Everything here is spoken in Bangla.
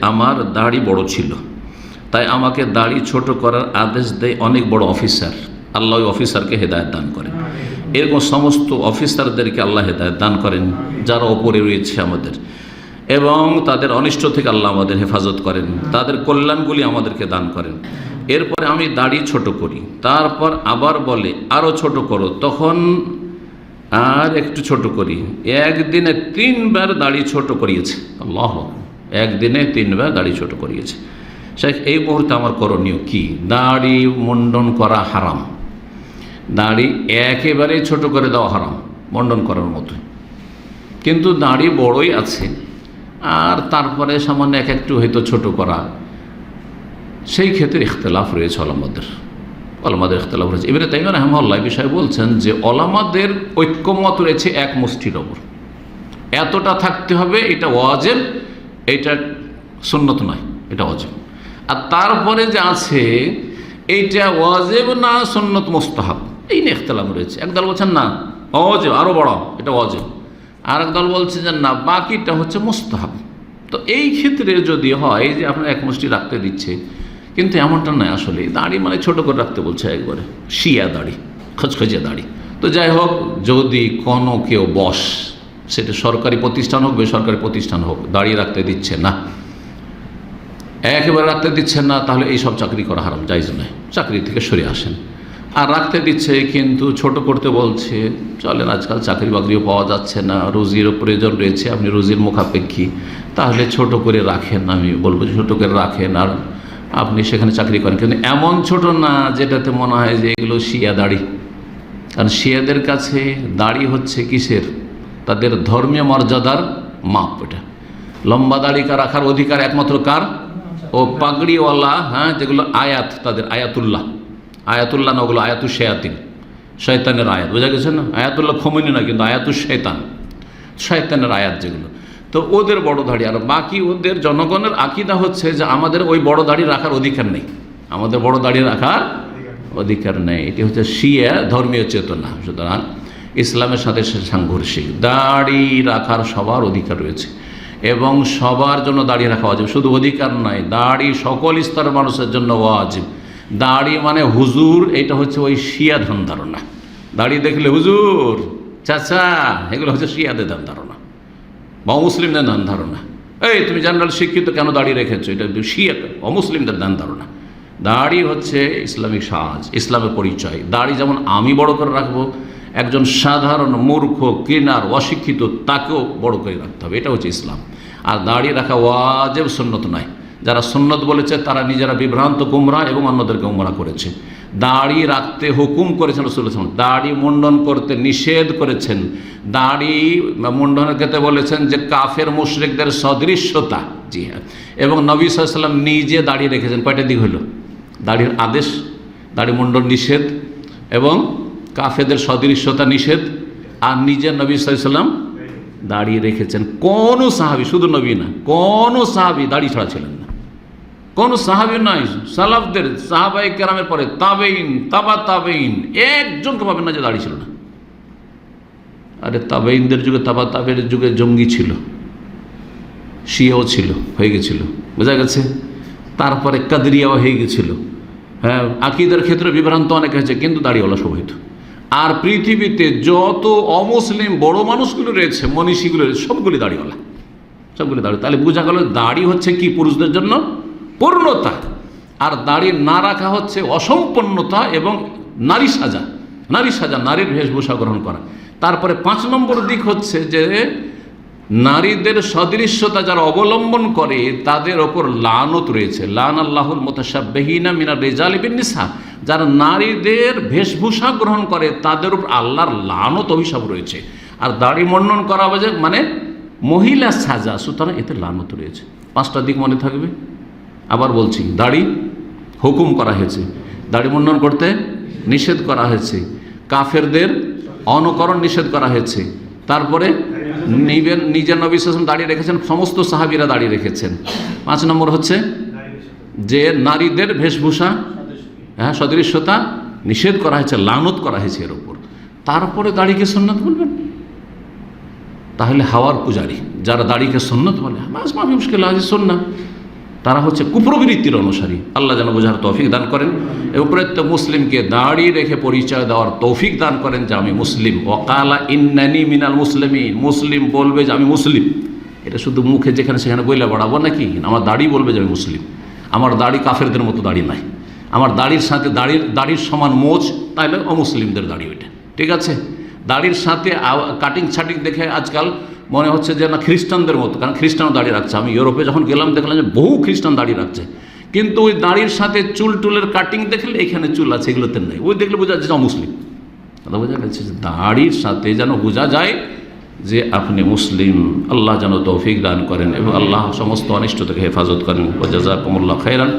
আমার দাড়ি বড় ছিল। তাই আমাকে দাড়ি ছোট করার আদেশ দেয় অনেক বড় অফিসার। আল্লাহ অফিসারকে হেদায়ত দান করেন। এরকম সমস্ত অফিসারদেরকে আল্লাহ হেদায়ত দান করেন, যারা ওপরে রয়েছে আমাদের। এবং তাদের অনিষ্ট থেকে আল্লাহ আমাদের হেফাজত করেন। তাদের কল্যাণগুলি আমাদেরকে দান করেন। এরপরে আমি দাড়ি ছোট করি। তারপর আবার বলে আরও ছোট করো। তখন আর একটু ছোট করি। একদিনে তিনবার দাড়ি ছোট করিয়েছে। আল্লাহ একদিনে তিনবার দাড়ি ছোট করিয়েছে। শেখ, এই মুহূর্তে আমার করণীয় কি? দাড়ি মুন্ডন করা হারাম। দাড়ি একেবারে ছোট করে দেওয়া হারাম, মন্ডন করার মতো কিন্তু দাড়ি বড়ই আছে, আর তারপরে সামান্য এক একটু হয়তো ছোট করা। সেই ক্ষেত্রে ইখতলাফ রয়েছে অলমাদের অলমাদের ইখতলাফ রয়েছে। এবারে তাইমান রহমাল্লাহ বিষয়ে বলছেন যে অলামাদের ঐক্যমত রয়েছে এক মুষ্টির ওপর। এতটা থাকতে হবে, এটা ওয়াজেব। এটা সুন্নত নয়, এটা অজেব আর তারপরে যে আছে, এইটা ওয়াজেব না সুন্নত মোস্তাহাব? এই নিয়ে ইখতলাফ রয়েছে। একদল বলছেন, না অজেব আরও বড়, এটা অজেব আর একদল বলছে যে, না, বাকিটা হচ্ছে মোস্তাহাব। তো এই ক্ষেত্রে যদি হয় যে আপনার এক মুষ্টি রাখতে দিচ্ছে, কিন্তু এমনটা নয় আসলে। দাড়ি মানে ছোট করে রাখতে বলছে একবারে। শিয়া দাড়ি খচখচিয়া দাড়ি। তো যাই হোক, যদি কোনো কেউ বস সেটা সরকারি প্রতিষ্ঠান হোক, বেসরকারি প্রতিষ্ঠান হোক, দাঁড়িয়ে রাখতে দিচ্ছে না। একেবারে রাখতে দিচ্ছেন না, তাহলে এই সব চাকরি করা হারাম যাইজ নয়। চাকরি থেকে সরে আসেন। আর রাখতে দিচ্ছে, কিন্তু ছোট করতে বলছে, চলেন আজকাল চাকরি বাকরিও পাওয়া যাচ্ছে না রুজিরও প্রয়োজন রয়েছে, আপনি রুজির মুখাপেক্ষী, তাহলে ছোট করে রাখেন, আমি বলব ছোটো করে রাখেন, আর আপনি সেখানে চাকরি করেন। কিন্তু এমন ছোট না, যেটাতে মনে হয় যে এগুলো শিয়া দাড়ি। কারণ শিয়াদের কাছে দাড়ি হচ্ছে কিসের? তাদের ধর্মীয় মর্যাদার মাপ এটা। লম্বা দাড়ি কার রাখার অধিকার একমাত্র কার? ও পাগড়িওয়ালা হ্যাঁ যেগুলো আয়াত, তাদের আয়াতুল্লাহ। আয়াতুল্লাহ না, ওগুলো আয়াতু শেয়াতিন শয়তানের আয়াত, বোঝা গেছে না? আয়াতুল্লাহ খমিনি না, কিন্তু আয়াতু শয়তান শয়তানের আয়াত যেগুলো। তো ওদের বড় দাড়ি, আর বাকি ওদের জনগণের আকিদা হচ্ছে যে আমাদের ওই বড় দাড়ি রাখার অধিকার নেই। আমাদের বড় দাড়ি রাখার অধিকার নেই। এটি হচ্ছে শিয়া ধর্মীয় চেতনা। সুতরাং ইসলামের সাথে সে সাংঘর্ষিক। দাড়ি রাখার সবার অধিকার রয়েছে এবং সবার জন্য দাড়ি রাখা ওয়াজিব। শুধু অধিকার নয় দাড়ি সকল স্তরের মানুষের জন্য ওয়াজিব। দাড়ি মানে হুজুর, এটা হচ্ছে ওই শিয়া ধ্যান ধারণা। দাড়ি দেখলে হুজুর, চাচা, এগুলো হচ্ছে শিয়াদের ধ্যান ধারণা। বা মুসলিমদের ধ্যান ধারণা। এই, তুমি জেনারেল শিক্ষিত কেন দাড়ি রেখেছো? এটা শিয়া, অমুসলিমদের ধ্যান ধারণা। দাড়ি হচ্ছে ইসলামিক সাজ, ইসলামের পরিচয়। দাড়ি যেমন আমি বড় করে রাখব একজন সাধারণ মূর্খ, কেনার, অশিক্ষিত, তাকেও বড় করে রাখতে হবে। এটা হচ্ছে ইসলাম। আর দাড়ি রাখা ওয়াজেব সন্ন্যত নয়। যারা সন্ন্যত বলেছে, তারা নিজেরা বিভ্রান্ত গুমরা এবং অন্যদেরকে গুমরা করেছে। দাড়ি রাখতে হুকুম করেছেন রসুল দাড়ি মুন্ডন করতে নিষেধ করেছেন। দাড়ি মুন্ডনের ক্ষেত্রে বলেছেন যে, কাফের মুশরিকদের সদৃশ্যতা। জি হ্যাঁ। এবং নবী সাল্লাম নিজে দাঁড়িয়ে রেখেছেন। কয়টা দিক হলো? দাড়ির আদেশ দাড়ি মুন্ডন নিষেধ এবং কাফেদের সদৃশ্যতা নিষেধ, আর নিজের নবী সাল্লাম দাঁড়িয়ে রেখেছেন। কোনো সাহাবি, শুধু নবী না, কোনো সাহাবি দাড়ি ছাড়া ছিলেন না। কোনো সাহাবি নয়, সালাফদের সাহাবাই কেরামের পরে তাবেইন তাবা তাবেইন একজনকে পাবেন না যে দাঁড়িয়ে ছিল না। আরে তাবেইনদের যুগে, তাবা তাবের যুগে জঙ্গি ছিল, শিয়াও ছিল, হয়ে গেছিল, বোঝা গেছে? তারপরে কাদরিয়াও হয়ে গেছিল। হ্যাঁ আকিদের ক্ষেত্রে বিভ্রান্ত অনেক হয়েছে কিন্তু দাড়িওয়ালা সব হইতো আর পৃথিবীতে যত অমুসলিম বড় মানুষগুলো রয়েছে, মনীষীগুলো রয়েছে, সবগুলি দাড়িওয়ালা। সবগুলি দাড়ি তাহলে বোঝা গেল দাড়ি হচ্ছে কি পুরুষদের জন্য? পূর্ণতা। আর দাড়ি না রাখা হচ্ছে অসম্পন্নতা এবং নারী সাজা। নারী সাজা, নারীর বেশভূষা গ্রহণ করা। তারপরে পাঁচ নম্বর দিক হচ্ছে যে নারীদের সদৃশ্যতা যারা অবলম্বন করে, তাদের ওপর লানত রয়েছে। লান আল্লাহুল মোতাসাবেহিনা মিনা রেজাল যারা নারীদের বেশভূষা গ্রহণ করে, তাদের উপর আল্লাহর লানত অভিশাপ রয়েছে। আর দাড়ি মন্ডন করা মানে মহিলা সাজা, সুতরাং এতে লানত রয়েছে। পাঁচটা দিক মনে থাকবে। আবার বলছি, দাড়ি হুকুম করা হয়েছে। দাড়ি মুন্ডন করতে নিষেধ করা হয়েছে। কাফেরদের অনুকরণ নিষেধ করা হয়েছে। তারপরে নিবেন, নিজের নবী দাঁড়িয়ে রেখেছেন, সমস্ত সাহাবিরা দাঁড়িয়ে রেখেছেন। পাঁচ নম্বর হচ্ছে যে নারীদের বেশভূষা হ্যাঁ সদৃশ্যতা নিষেধ করা হয়েছে, লানত করা হয়েছে এর ওপর তারপরে দাড়িকে সন্ন্যত বলবেন? তাহলে হাওয়ার পূজারি, যারা দাড়িকে সন্ন্যত বলে, মাস মাফি মুশকিল আছে সন্না। তারা হচ্ছে কুপ্রবৃত্তির অনুসারী। আল্লাহ যেন বোঝার তৌফিক দান করেন। এবং প্রত্যেক মুসলিমকে দাঁড়িয়ে রেখে পরিচয় দেওয়ার তৌফিক দান করেন যে আমি মুসলিম। ওকালা ইন্নানি মিনাল মুসলিমিন। মুসলিম বলবে যে আমি মুসলিম। এটা শুধু মুখে যেখানে সেখানে বইলে বাড়াবো নাকি? আমার দাড়ি বলবে যে আমি মুসলিম। আমার দাড়ি কাফেরদের মতো দাড়ি নাই। আমার দাড়ির সাথে দাড়ির দাড়ির সমান মোচ, তাইলে অমুসলিমদের দাড়ি ওইটা। ঠিক আছে? দাড়ির সাথে কাটিং ছাটিং দেখে আজকাল মনে হচ্ছে যে না খ্রিস্টানদের মতো, কারণ খ্রিস্টানও দাঁড়িয়ে রাখছে। আমি ইউরোপে যখন গেলাম, দেখলাম যে বহু খ্রিস্টান দাঁড়িয়ে রাখছে। কিন্তু ওই দাড়ির সাথে চুল টুলের কাটিং দেখলে এখানে চুল আছে, এগুলোতে নেই। ওই দেখলে বোঝা যাচ্ছে যে মুসলিম কথা বোঝা গেছে যে দাড়ির সাথে যেন বোঝা যায় যে আপনি মুসলিম। আল্লাহ যেন তৌফিক দান করেন এবং আল্লাহ সমস্ত অনিষ্ট থেকে হেফাজত করেন। ও জাজাকুমুল্লাহ খাইরান